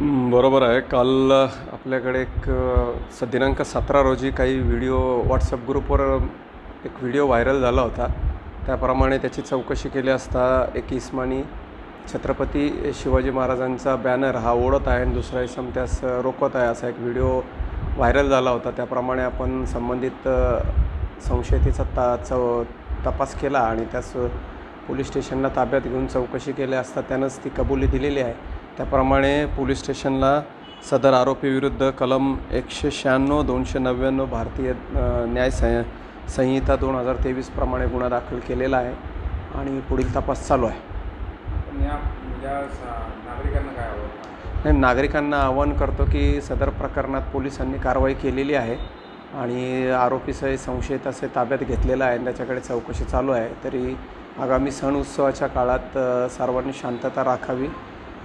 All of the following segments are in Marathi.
बरोबर आहे. काल आपल्याकडे एक स दिनांक सतरा रोजी काही व्हिडिओ व्हॉट्सअप ग्रुपवर एक व्हिडिओ व्हायरल झाला होता. त्याप्रमाणे त्याची चौकशी केली असता एक इस्मानी छत्रपती शिवाजी महाराजांचा बॅनर हा ओढत आहे आणि दुसरा इसम त्यास रोखत आहे असा एक व्हिडिओ व्हायरल झाला होता. त्याप्रमाणे आपण संबंधित अ, ता चौ तपास केला आणि त्यास पोलीस स्टेशनला ताब्यात घेऊन चौकशी केली असता त्यानंच ती कबुली दिलेली आहे. त्याप्रमाणे पोलीस स्टेशनला सदर आरोपीविरुद्ध कलम एकशे शहाण्णव दोनशे नव्याण्णव भारतीय न्याय सं संहिता दोन हजार तेवीसप्रमाणे गुन्हा दाखल केलेला आहे आणि पुढील तपास चालू आहे. नागरिकांना काय नाही नागरिकांना आवाहन करतो की सदर प्रकरणात पोलिसांनी कारवाई केलेली आहे आणि आरोपीसह संशयित असे ताब्यात घेतलेला आहे आणि त्याच्याकडे चौकशी चालू आहे. तरी आगामी सण उत्सवाच्या काळात सर्वांनी शांतता राखावी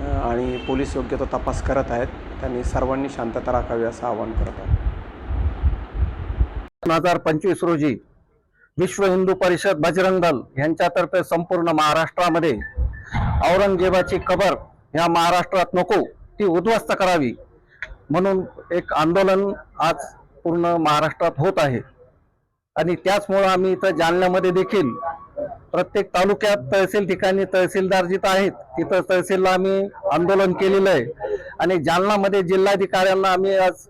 आणि पोलीस योग्य तो तपास करत आहेत. त्यांनी सर्वांनी शांतता राखावी असं आवाहन करत आहे दोन हजार पंचवीस रोजी विश्व हिंदू परिषद बजरंग दल यांच्यातर्फे संपूर्ण महाराष्ट्रामध्ये औरंगजेबाची कबर ह्या महाराष्ट्रात नको ती उद्ध्वस्त करावी म्हणून एक आंदोलन आज पूर्ण महाराष्ट्रात होत आहे. आणि त्याचमुळं आम्ही इथं जालन्यामध्ये देखील प्रत्येक तालुक्यात तहसील ठिकाणी तहसीलदार जिथं आहेत तिथं तहसीलला आम्ही आंदोलन केलेलं आहे. आणि जालनामध्ये जिल्हाधिकाऱ्यांना आम्ही आज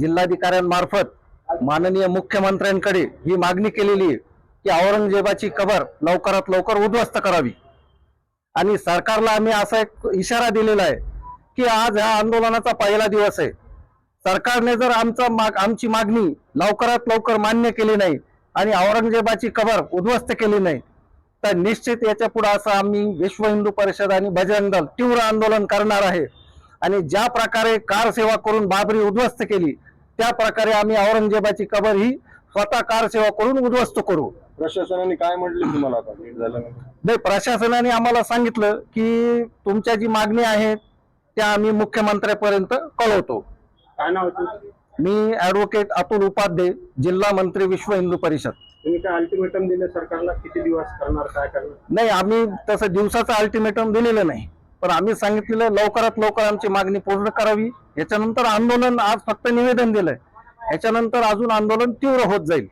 जिल्हाधिकाऱ्यांमार्फत माननीय मुख्यमंत्र्यांकडे ही मागणी केलेली आहे की औरंगजेबाची कबर लवकरात लवकर उद्ध्वस्त करावी. आणि सरकारला आम्ही असा एक इशारा दिलेला आहे की आज ह्या आंदोलनाचा पहिला दिवस आहे. सरकारने जर आमचा माग आमची मागणी लवकरात लवकर मान्य केली नाही आणि औरंगजेबाची कबर उद्ध्वस्त केली नाही तर निश्चित याच्यापुढे असं आम्ही विश्व हिंदू परिषद आणि बजरंग दल तीव्र आंदोलन करणार आहे. आणि ज्या प्रकारे कार सेवा करून बाबरी उद्ध्वस्त केली त्या प्रकारे आम्ही औरंगजेबाची कबर ही स्वतः कार सेवा करून उद्ध्वस्त करू. प्रशासनाने काय म्हटले तुम्हाला आता? नाही. प्रशासनाने आम्हाला सांगितलं की तुमच्या जी मागणी आहे त्या आम्ही मुख्यमंत्र्यापर्यंत कळवतो. काय नाव होतं मी ऍडव्होकेट अतुल उपाध्ये जिल्हा मंत्री विश्व हिंदू परिषद. तुम्ही काय अल्टिमेटम दिले सरकारला? किती दिवस करणार काय करणार? नाही आम्ही तसं दिवसाचं अल्टिमेटम दिलेलं नाही. पण आम्ही सांगितलेलं लवकरात लवकर आमची मागणी पूर्ण करावी. याच्यानंतर आंदोलन आज फक्त निवेदन दिलंय. याच्यानंतर अजून आंदोलन तीव्र होत जाईल.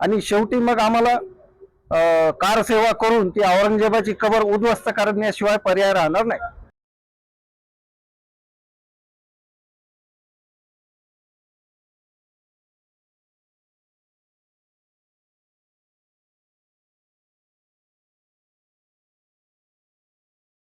आणि शेवटी मग आम्हाला कार सेवा करून ती औरंगजेबाची कबर उद्ध्वस्त करण्याशिवाय पर्याय राहणार नाही.